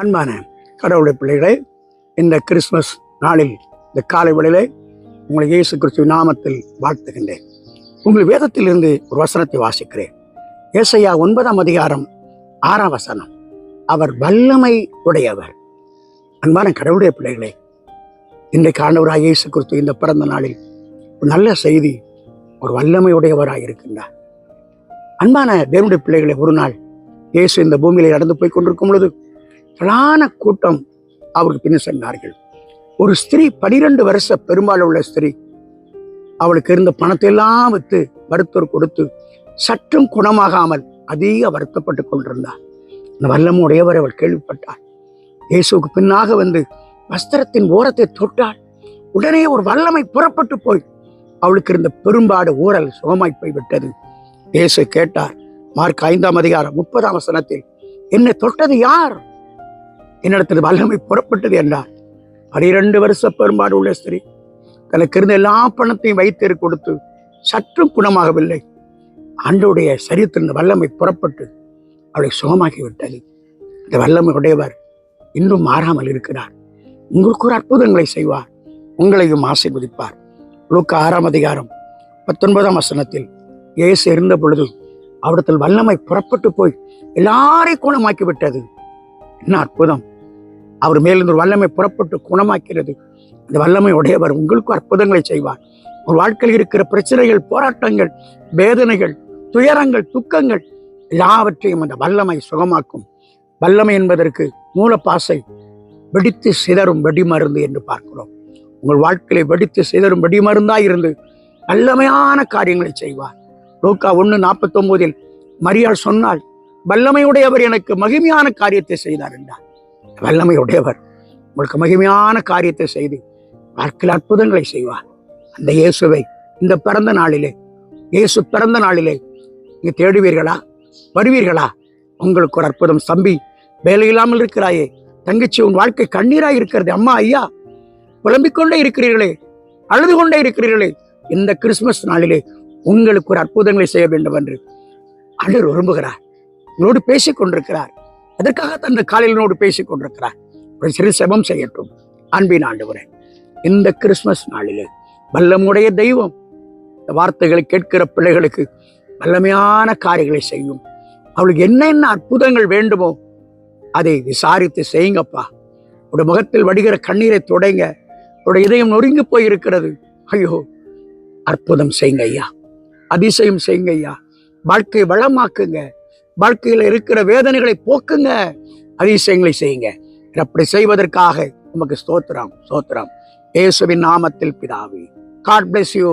அன்பான கடவுளுடைய பிள்ளைகளே இந்த கிறிஸ்மஸ் நாளில் இந்த காலை வேளையிலே உங்களை இயேசு கிறிஸ்துவ நாமத்தில் வாழ்த்துகின்றேன். உங்கள் வேதத்திலிருந்து ஒரு வசனத்தை வாசிக்கிறேன். ஏசையா ஒன்பதாம் அதிகாரம் ஆறாம் வசனம். அவர் வல்லமை உடையவர். அன்பான கடவுளுடைய பிள்ளைகளே இன்றைக்கு ஆண்டவராக இயேசு கிறிஸ்து இந்த பிறந்த நாளில் ஒரு நல்ல செய்தி ஒரு வல்லமை உடையவராக இருக்கின்றார். அன்பான தேவனுடைய பிள்ளைகளை ஒரு நாள் இயேசு இந்த பூமியில நடந்து போய் கொண்டிருக்கும் பொழுது திரளான கூட்டம் அவருக்கு பின்ன சென்றார்கள். ஒரு ஸ்திரீ பனிரெண்டு வருஷ பெரும்பாலும் உள்ள ஸ்திரீ அவளுக்கு இருந்த பணத்தை எல்லாம் விற்று மருத்துவர் கொடுத்து சற்றும் குணமாகாமல் அதிக வருத்தப்பட்டு கொண்டிருந்தார். இந்த வல்லமுடையவர் உடையவர் அவள் கேள்விப்பட்டார் இயேசுவுக்கு பின்னாக வந்து வஸ்திரத்தின் ஓரத்தை தொட்டாள். உடனே ஒரு வல்லமை புறப்பட்டு போய் அவளுக்கு இருந்த பெரும்பாடு ஊரல் சுகமாய் போய் விட்டது இயேசு கேட்டார் மார்க் ஐந்தாம் அதிகாரம் முப்பதாம் வசனத்தில் என்னை தொட்டது யார்? என்னிடத்தில் வல்லமை புறப்பட்டது என்றார் பனிரெண்டு வருஷ பெரும்பாடு உள்ள ஸ்திரீ தனக்கு இருந்த எல்லா பணத்தையும் வைத்திரு கொடுத்து சற்றும் குணமாகவில்லை. ஆண்டோடைய சரீரத்திலிருந்து வல்லமை புறப்பட்டு அவளை சுகமாகி விட்டது. இந்த வல்லமை உடையவர் இன்னும் மாறாமல் இருக்கிறார். உங்களுக்கு ஒரு அற்புதங்களை செய்வார். உங்களையும் ஆசீர்வதிப்பார். லூக்க ஆறாம் அதிகாரம் பத்தொன்பதாம் வசனத்தில் இயேசு இருந்த பொழுது அவரிடத்தில் வல்லமை புறப்பட்டு போய் எல்லாரையும் குணமாக்கி விட்டது. என்ன அற்புதம். அவர் மேலிருந்து ஒரு வல்லமை புறப்பட்டு குணமாக்கிறது. அந்த வல்லமை உடையவர் உங்களுக்கும் அற்புதங்களை செய்வார். ஒரு வாழ்க்கையில் இருக்கிற பிரச்சனைகள் போராட்டங்கள் வேதனைகள் துயரங்கள் துக்கங்கள் எல்லாவற்றையும் அந்த வல்லமை சுகமாக்கும். வல்லமை என்பதற்கு மூலப்பாசை வெடித்து சிதறும் வெடிமருந்து என்று பார்க்கிறோம். உங்கள் வாழ்க்கையை வெடித்து சிதறும் வெடிமருந்தாய் இருந்து வல்லமையான காரியங்களை செய்வார். லோக்கா ஒன்று நாற்பத்தொம்போதில் மரியாள் சொன்னால் வல்லமையுடையவர் எனக்கு மகிமையான காரியத்தை செய்தார் என்றார். வல்லமையுடையவர் உங்களுக்கு மகிமையான காரியத்தை செய்து வாழ்க்கையில் அற்புதங்களை செய்வார். அந்த இயேசுவை இந்த பிறந்த நாளிலே இயேசு பிறந்த நாளிலே நீங்க தேடுவீர்களா? வருவீர்களா? உங்களுக்கு ஒரு அற்புதம். தம்பி வேலை இல்லாமல் இருக்கிறாயே. தங்கச்சி உன் வாழ்க்கை கண்ணீராய் இருக்கிறது. அம்மா ஐயா புலம்பிக் கொண்டே இருக்கிறீர்களே. அழுது கொண்டே இருக்கிறீர்களே. இந்த கிறிஸ்துமஸ் நாளிலே உங்களுக்கு ஒரு அற்புதங்களை செய்ய வேண்டும் என்று ஆண்டவர் விரும்புகிறார். உங்களோடு பேசிக் கொண்டிருக்கிறார் அதற்காக தந்த காலையிலோடு பேசிக் கொண்டிருக்கிறார் ஒரு சிறு செபம் செய்யட்டும். அன்பின் ஆண்டவரே இந்த கிறிஸ்துமஸ் நாளிலே வல்லமுடைய தெய்வம் இந்த வார்த்தைகளை கேட்கிற பிள்ளைகளுக்கு வல்லமையான காரியங்களை செய்யும். அவளுக்கு என்னென்ன அற்புதங்கள் வேண்டுமோ அதை விசாரித்து செய்யுங்கப்பா. உடைய முகத்தில் வடிகிற கண்ணீரை தொடங்க. உடைய இதயம் நொறுங்கி போயிருக்கிறது. ஐயோ அற்புதம் செய்யுங்க ஐயா. அதிசயம் செய்யுங்க ஐயா. வாழ்க்கையை வளமாக்குங்க. வாழ்க்கையில் இருக்கிற வேதனைகளை போக்குங்க. அதிசயங்களை செய்யுங்க. அப்படி செய்வதற்காக உமக்கு ஸ்தோத்திரம் ஸ்தோத்திரம். இயேசுவின் நாமத்தில் பிதாவி காட் பிளஸ் யூ